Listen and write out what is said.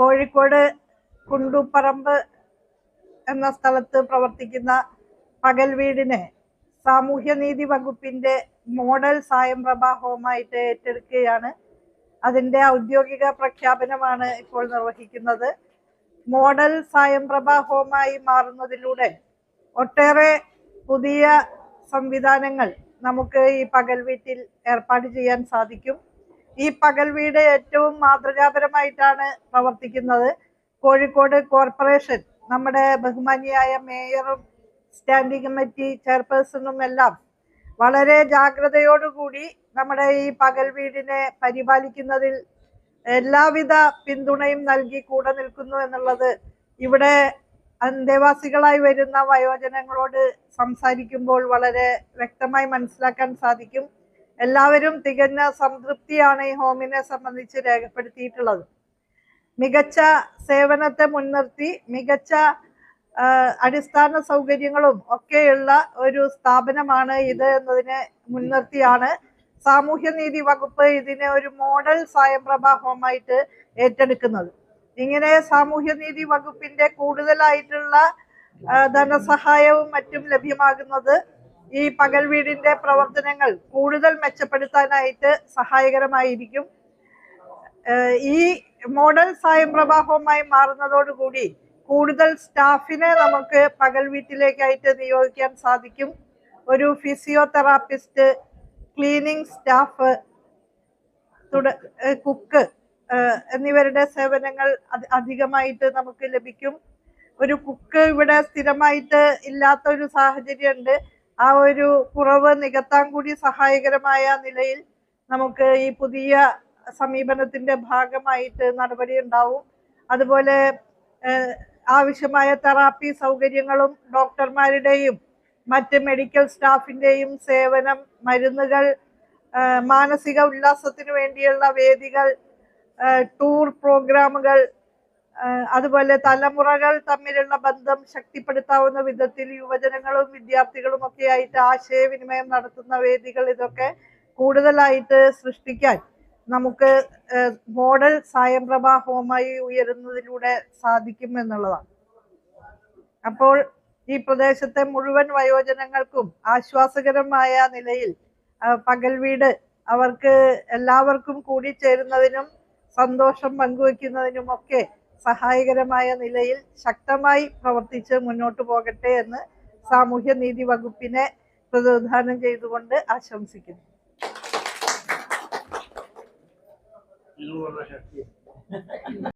കോഴിക്കോട് കുണ്ടുപറമ്പ് എന്ന സ്ഥലത്ത് പ്രവർത്തിക്കുന്ന പകൽ വീടിനെ സാമൂഹ്യനീതി വകുപ്പിന്റെ മോഡൽ സായംപ്രഭ ഹോമായിട്ട് ഏറ്റെടുക്കുകയാണ്. അതിന്റെ ഔദ്യോഗിക പ്രഖ്യാപനമാണ് ഇപ്പോൾ നിർവഹിക്കുന്നത്. മോഡൽ സായംപ്രഭ ഹോമായി മാറുന്നതിലൂടെ ഒട്ടേറെ പുതിയ സംവിധാനങ്ങൾ നമുക്ക് ഈ പകൽ വീട്ടിൽ ഏർപ്പാട് ചെയ്യാൻ സാധിക്കും. ഈ പകൽ വീട് ഏറ്റവും മാതൃകാപരമായിട്ടാണ് പ്രവർത്തിക്കുന്നത്. കോഴിക്കോട് കോർപ്പറേഷൻ നമ്മുടെ ബഹുമാനിയായ മേയറും സ്റ്റാൻഡിംഗ് കമ്മിറ്റി ചെയർപേഴ്സണും എല്ലാം വളരെ ജാഗ്രതയോടുകൂടി നമ്മുടെ ഈ പകൽ വീടിനെ പരിപാലിക്കുന്നതിൽ എല്ലാവിധ പിന്തുണയും നൽകി കൂടെ നിൽക്കുന്നു എന്നുള്ളത് ഇവിടെ അന്തേവാസികളായി വരുന്ന വയോജനങ്ങളോട് സംസാരിക്കുമ്പോൾ വളരെ വ്യക്തമായി മനസ്സിലാക്കാൻ സാധിക്കും. എല്ലാവരും തികഞ്ഞ സംതൃപ്തിയാണ് ഈ ഹോമിനെ സംബന്ധിച്ച് രേഖപ്പെടുത്തിയിട്ടുള്ളത്. മികച്ച സേവനത്തെ മുൻനിർത്തി മികച്ച അടിസ്ഥാന സൗകര്യങ്ങളും ഒക്കെയുള്ള ഒരു സ്ഥാപനമാണ് ഇത് എന്നതിനെ മുൻനിർത്തിയാണ് സാമൂഹ്യനീതി വകുപ്പ് ഇതിനെ ഒരു മോഡൽ സ്വയംപ്രഭ ഹോമായിട്ട് ഏറ്റെടുക്കുന്നത്. ഇങ്ങനെ സാമൂഹ്യനീതി വകുപ്പിന്റെ കൂടുതലായിട്ടുള്ള ധനസഹായവും മറ്റും ലഭ്യമാകുന്നത് ഈ പകൽ വീടിന്റെ പ്രവർത്തനങ്ങൾ കൂടുതൽ മെച്ചപ്പെടുത്താനായിട്ട് സഹായകരമായിരിക്കും. ഈ മോഡൽ സ്വയംപ്രഭ ഹോമായി മാറുന്നതോടുകൂടി കൂടുതൽ സ്റ്റാഫിനെ നമുക്ക് പകൽ വീട്ടിലേക്കായിട്ട് നിയോഗിക്കാൻ സാധിക്കും. ഒരു ഫിസിയോതെറാപ്പിസ്റ്റ് ക്ലീനിങ് സ്റ്റാഫ് തുട കുക്ക് എന്നിവരുടെ സേവനങ്ങൾ അധികമായിട്ട് നമുക്ക് ലഭിക്കും. ഒരു കുക്ക് ഇവിടെ സ്ഥിരമായിട്ട് ഇല്ലാത്ത ഒരു സാഹചര്യമുണ്ട്. ആ ഒരു കുറവ് നികത്താൻ കൂടി സഹായകരമായ നിലയിൽ നമുക്ക് ഈ പുതിയ സമീപനത്തിന്റെ ഭാഗമായിട്ട് നടപടി ഉണ്ടാവും. അതുപോലെ ആവശ്യമായ തെറാപ്പി സൗകര്യങ്ങളും ഡോക്ടർമാരുടെയും മറ്റ് മെഡിക്കൽ സ്റ്റാഫിന്റെയും സേവനം മരുന്നുകൾ മാനസിക ഉല്ലാസത്തിന് വേണ്ടിയുള്ള വേദികൾ ടൂർ പ്രോഗ്രാമുകൾ അതുപോലെ തലമുറകൾ തമ്മിലുള്ള ബന്ധം ശക്തിപ്പെടുത്താവുന്ന വിധത്തിൽ യുവജനങ്ങളും വിദ്യാർത്ഥികളും ഒക്കെ ആയിട്ട് ആശയവിനിമയം നടത്തുന്ന വേദികൾ ഇതൊക്കെ കൂടുതലായിട്ട് സൃഷ്ടിക്കാൻ നമുക്ക് മോഡൽ സായംപ്രഭ ഹോമായി ഉയരുന്നതിലൂടെ സാധിക്കും എന്നുള്ളതാണ്. അപ്പോൾ ഈ പ്രദേശത്തെ മുഴുവൻ വയോജനങ്ങൾക്കും ആശ്വാസകരമായ നിലയിൽ പകൽ വീട് അവർക്ക് എല്ലാവർക്കും കൂടി ചേരുന്നതിനും സന്തോഷം പങ്കുവെക്കുന്നതിനും ഒക്കെ സഹായകരമായ നിലയിൽ ശക്തമായി പ്രവർത്തിച്ച് മുന്നോട്ട് പോകട്ടെ എന്ന് സാമൂഹ്യ നീതി വകുപ്പിനെ പ്രതിനിധാനം ചെയ്തുകൊണ്ട് ആശംസിക്കുന്നു.